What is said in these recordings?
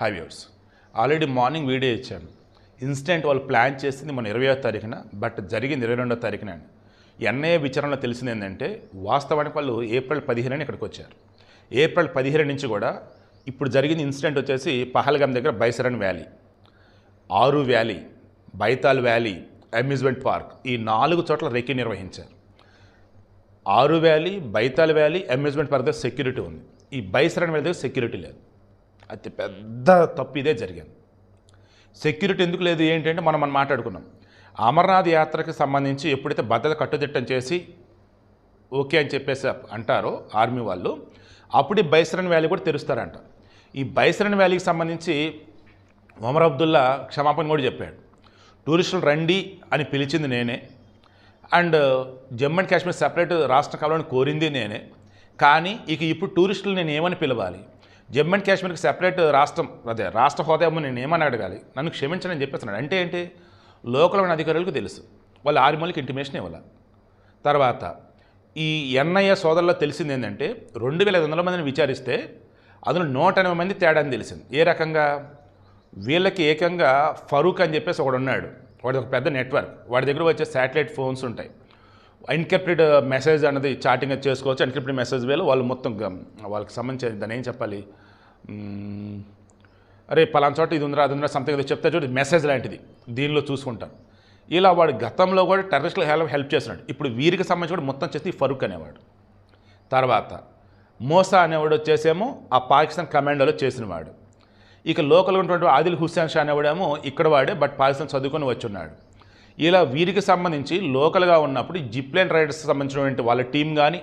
Hi viewers already morning video ఇచ్చాను incident వాళ్ళు plan చేసింది మన ఇరవయో తారీఖున బట్ జరిగింది ఇరవై రెండో తారీఖున ఎన్ఐఏ విచారణలో తెలిసింది ఏంటంటే వాస్తవానికి వాళ్ళు ఏప్రిల్ పదిహేను ఇక్కడికి వచ్చారు. ఏప్రిల్ పదిహేను నుంచి కూడా ఇప్పుడు జరిగిన ఇన్సిడెంట్ వచ్చేసి పహల్గామ్ దగ్గర Baisaran valley Aru valley Baital valley amusement park ఈ నాలుగు చోట్ల రెక్కి నిర్వహించారు. Aru valley Baital valley amusement park దగ్గర సెక్యూరిటీ ఉంది. ఈ బైసరన్ వ్యాలీ దగ్గర సెక్యూరిటీ లేదు. అతి పెద్ద తప్పు ఇదే జరిగింది. సెక్యూరిటీ ఎందుకు లేదు ఏంటంటే మనం మనం మాట్లాడుకున్నాం. అమర్నాథ్ యాత్రకి సంబంధించి ఎప్పుడైతే భద్రత కట్టుదిట్టం చేసి ఓకే అని చెప్పేసి అంటారో ఆర్మీ వాళ్ళు అప్పుడు బైసరన్ వ్యాలీ కూడా తెరుస్తారంట. ఈ బైసరన్ వ్యాలీకి సంబంధించి ఒమర్ అబ్దుల్లా క్షమాపణ కూడా చెప్పాడు. టూరిస్టులు రండి అని పిలిచింది నేనే. And Jammu and Kashmir separate రాష్ట్రం కావాలని కోరింది నేనే. కానీ ఇక ఇప్పుడు టూరిస్టులు నేను ఏమని పిలవాలి? జమ్మూ అండ్ కాశ్మీర్కి సెపరేట్ రాష్ట్రం అదే రాష్ట్ర హోదా ఏమో నేను ఏమని అడగాలి? నన్ను క్షమించనని చెప్పేస్తున్నాడు. అంటే ఏంటి? లోకల్ ఉన్న అధికారులకు తెలుసు. వాళ్ళు ఆర్మీలకి ఇంటిమేషన్ ఇవ్వాలి. తర్వాత ఈ ఎన్ఐఏ సోదరులో తెలిసింది ఏంటంటే రెండు వేల ఐదు వందల మందిని విచారిస్తే అందులో నూట ఎనభై మంది తేడా అని తెలిసింది. ఏ రకంగా? వీళ్ళకి ఏకంగా ఫరూక్ అని చెప్పేసి ఒకడు ఉన్నాడు. వాడి ఒక పెద్ద నెట్వర్క్. వాడి దగ్గర వచ్చే శాటిలైట్ ఫోన్స్ ఉంటాయి. ఎన్క్రిప్టెడ్ మెసేజ్ అనేది చాటింగ్ చేసుకోవచ్చు. ఎన్క్రిప్టెడ్ మెసేజ్ వేలు వాళ్ళు మొత్తం వాళ్ళకి సంబంధించి దాన్ని ఏం చెప్పాలి? అరే పలానా చోట ఇది ఉందిరా అది ఉందిరా సంథింగ్ ఏదో చెప్తే చూడు మెసేజ్ లాంటిది. దీనిలో చూసుకుంటాను ఇలా వాడు గతంలో కూడా టెర్రరిస్టులు హెల్ప్ హెల్ప్ చేస్తున్నాడు. ఇప్పుడు వీరికి సంబంధించి కూడా మొత్తం చేసి ఫరూక్ అనేవాడు. తర్వాత మోసా అనేవాడు వచ్చేసేమో ఆ పాకిస్తాన్ కమాండోలో చేసినవాడు. ఇక లోకల్ ఉన్నటువంటి ఆదిల్ హుస్సేన్ షా అనేవాడేమో ఇక్కడ వాడే బట్ పాకిస్తాన్ చదువుకొని వచ్చున్నాడు. ఇలా వీరికి సంబంధించి లోకల్గా ఉన్నప్పుడు జిప్లైన్ రైడర్స్ సంబంధించినటువంటి వాళ్ళ టీం కానీ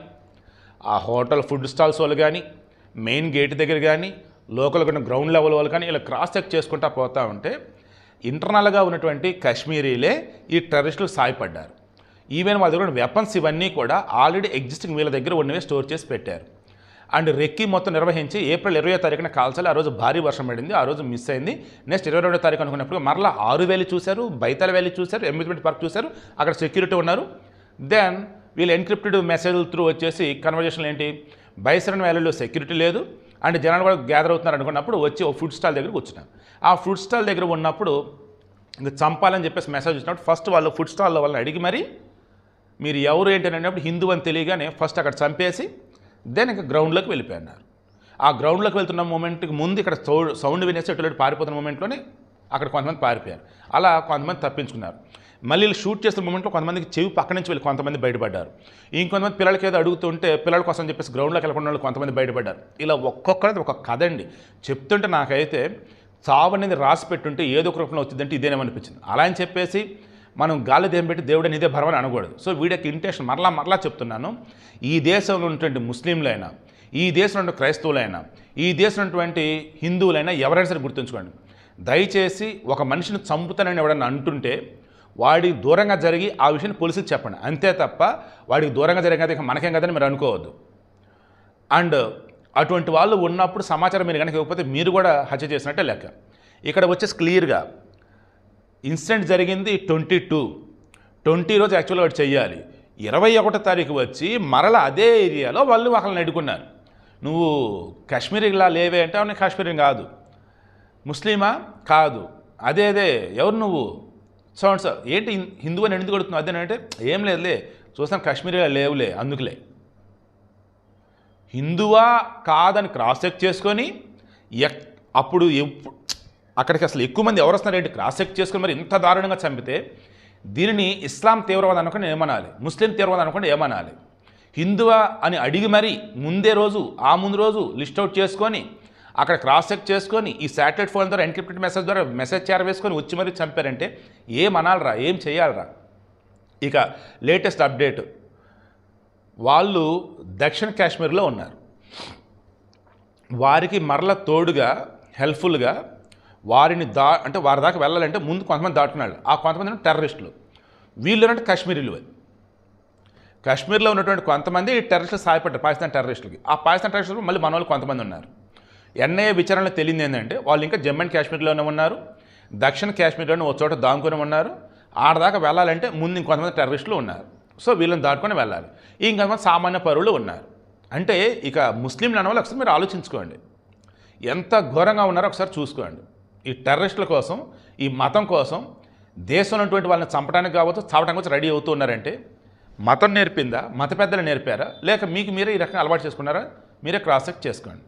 ఆ హోటల్ ఫుడ్ స్టాల్స్ వాళ్ళు కానీ మెయిన్ గేట్ దగ్గర కానీ లోకల్గా ఉన్న గ్రౌండ్ లెవెల్ వాళ్ళు కానీ ఇలా క్రాస్ చెక్ చేసుకుంటా పోతా ఉంటే ఇంటర్నల్గా ఉన్నటువంటి కాశ్మీరీలే ఈ టెర్రరిస్టులు సాయపడ్డారు. ఈవెన్ వాళ్ళ దగ్గర వెపన్స్ ఇవన్నీ కూడా ఆల్రెడీ ఎగ్జిస్టింగ్ వీళ్ళ దగ్గర ఉన్నవే స్టోర్ చేసి పెట్టారు. అండ్ రెక్కి మొత్తం నిర్వహించి ఏప్రిల్ ఇరవై తారీఖున కాల్చాలి. ఆ రోజు భారీ వర్షం పడింది. ఆ రోజు మిస్ అయింది. నెక్స్ట్ ఇరవై రెండో తారీఖు అనుకున్నప్పుడు మరలా ఆరు వేలు చూశారు బైతాల వ్యాలీ చూశారు అమ్యూజ్మెంట్ పార్క్ చూశారు. అక్కడ సెక్యూరిటీ ఉన్నారు. దెన్ వీళ్ళు ఎన్క్రిప్టెడ్ మెసేజ్ త్రూ వచ్చేసి కన్వర్జేషన్ ఏంటి? బైసరన్ వ్యాలీలో సెక్యూరిటీ లేదు. అండ్ జనాలు కూడా గ్యాదర్ అవుతున్నారు అనుకున్నప్పుడు వచ్చి ఒక ఫుడ్ స్టాల్ దగ్గర కూర్చున్నారు ఆ ఫుడ్ స్టాల్ దగ్గర ఉన్నప్పుడు ఇంకా చంపాలని చెప్పేసి మెసేజ్ వచ్చినప్పుడు ఫస్ట్ వాళ్ళు ఫుడ్ స్టాల్లో వాళ్ళని అడిగి మరి మీరు ఎవరు ఏంటి? అని అన్నప్పుడు హిందూ అని తెలియగానే ఫస్ట్ అక్కడ చంపేసి దెన్ ఇంకా గ్రౌండ్లోకి వెళ్ళిపోయినారు ఆ గ్రౌండ్లోకి వెళ్తున్న మూమెంట్కి ముందు ఇక్కడ సౌండ్ సౌండ్ వినేసి ఎటు పారిపోతున్న మూమెంట్లోనే అక్కడ కొంతమంది పారిపోయారు. అలా కొంతమంది తప్పించుకున్నారు. మళ్ళీ షూట్ చేస్తున్న మూమెంట్లో కొంతమందికి చెవి పక్క నుంచి వెళ్ళి కొంతమంది బయటపడ్డారు. ఇంకొంతమంది పిల్లలకి ఏదో అడుగుతుంటే పిల్లల కోసం చెప్పేసి గ్రౌండ్లోకి వెళ్ళకుండా వాళ్ళు కొంతమంది బయటపడ్డారు. ఇలా ఒక్కొక్కరిది ఒక కథ అండి. చెప్తుంటే నాకైతే చావు అనేది రాసి పెట్టుంటే ఏదో ఒక రూపంలో వచ్చిందంటే ఇదేనేమనిపించింది. అలా అని చెప్పేసి మనం గాలి దేం దేవుడే దేవుడు ఇదే అనకూడదు. సో వీడికి ఇంటెన్షన్ మరలా మరలా చెప్తున్నాను. ఈ దేశంలో ఉన్నటువంటి ముస్లింలైనా ఈ దేశంలో ఉన్న క్రైస్తవులైనా ఈ దేశంలో ఉన్నటువంటి హిందువులైనా ఎవరైనా సరే గుర్తుంచుకోండి. దయచేసి ఒక మనిషిని చంపుతానని ఎవడన్నా అంటుంటే వాడికి దూరంగా జరిగి ఆ విషయాన్ని పోలీసులు చెప్పండి. అంతే తప్ప వాడికి దూరంగా జరిగేది ఇక మనకేం కదని మీరు అనుకోవద్దు. అండ్ అటువంటి వాళ్ళు ఉన్నప్పుడు సమాచారం మీరు కనుక ఇవ్వకపోతే మీరు కూడా హత్య చేసినట్టే లెక్క. ఇక్కడ వచ్చేసి క్లియర్గా ఇన్సిడెంట్ జరిగింది ట్వంటీ టూ. ట్వంటీ రోజు యాక్చువల్గా వాడు చెయ్యాలి. ఇరవై ఒకటో తారీఖు వచ్చి మరల అదే ఏరియాలో వాళ్ళు వాళ్ళని అడుగున్నారు నువ్వు కాశ్మీరీలా లేవే అంటే అవును కాశ్మీరీ కాదు. ముస్లిమా? కాదు. అదే అదే. ఎవరు నువ్వు? సో సార్ ఏంటి హిందూ అని ఎందుకు కొడుతున్నావు అదేనంటే ఏం లేదులే. చూస్తాను కాశ్మీరీలా లేవులే అందుకులే. హిందువా కాదని క్రాస్ చెక్ చేసుకొని ఎక్ అప్పుడు ఎప్పుడు అక్కడికి అసలు ఎక్కువ మంది ఎవరు వస్తున్నారంటే క్రాస్ చెక్ చేసుకొని మరి ఇంత దారుణంగా చంపితే దీనిని ఇస్లాం తీవ్రవాదం అనుకుని ఏమనాలి? ముస్లిం తీవ్రవాదం అనుకుని ఏమనాలి? హిందువా అని అడిగి మరి ముందే రోజు ఆ ముందు రోజు లిస్ట్ అవుట్ చేసుకొని అక్కడ క్రాస్ చెక్ చేసుకొని ఈ శాటిలైట్ ఫోన్ ద్వారా ఎన్క్రిప్టెడ్ మెసేజ్ ద్వారా మెసేజ్ చేరవేసుకొని వచ్చి మరీ చంపారంటే ఏం అనాలరా? ఏం చేయాలరా? ఇక లేటెస్ట్ అప్డేట్ వాళ్ళు దక్షిణ కాశ్మీర్లో ఉన్నారు. వారికి మరల తోడుగా హెల్ప్ఫుల్గా వారిని దా అంటే వారి దాకా వెళ్ళాలంటే ముందు కొంతమంది దాటుకున్నాడు ఆ కొంతమంది టెర్రరిస్టులు. వీళ్ళు అంటే కాశ్మీరీలు కాశ్మీర్లో ఉన్నటువంటి కొంతమంది ఈ టెర్రరిస్టులు సాయపడ్డారు పాకిస్తాన్ టెర్రరిస్టులకి. ఆ పాకిస్తాన్ టెర్రరిస్టులు మళ్ళీ మన వాళ్ళు కొంతమంది ఉన్నారు. ఎన్ఐఏ విచారణలో తెలియదు ఏంటంటే వాళ్ళు ఇంకా జమ్మూ అండ్ కాశ్మీర్లోనే ఉన్నారు దక్షిణ కాశ్మీర్లోనే ఒక చోట దాముకొని ఉన్నారు. ఆడదాకా వెళ్ళాలంటే ముందు ఇంకొంతమంది టెర్రరిస్టులు ఉన్నారు. సో వీళ్ళని దాటుకొని వెళ్ళాలి. ఇంకొంతమంది సామాన్య పౌరులు ఉన్నారు. అంటే ఇక ముస్లింలు అన్న వాళ్ళు ఒకసారి మీరు ఆలోచించుకోండి. ఎంత ఘోరంగా ఉన్నారో ఒకసారి చూసుకోండి. ఈ టెర్రరిస్టుల కోసం ఈ మతం కోసం దేశంలో ఉన్నటువంటి వాళ్ళని చంపడానికి కావచ్చు చావడానికి వచ్చి రెడీ అవుతున్నారంటే మతం నేర్పిందా? మత పెద్దలు నేర్పారా? లేక మీకు మీరే ఈ రకంగా అలవాటు చేసుకున్నారా? మీరే క్రాస్ చెక్ చేసుకోండి.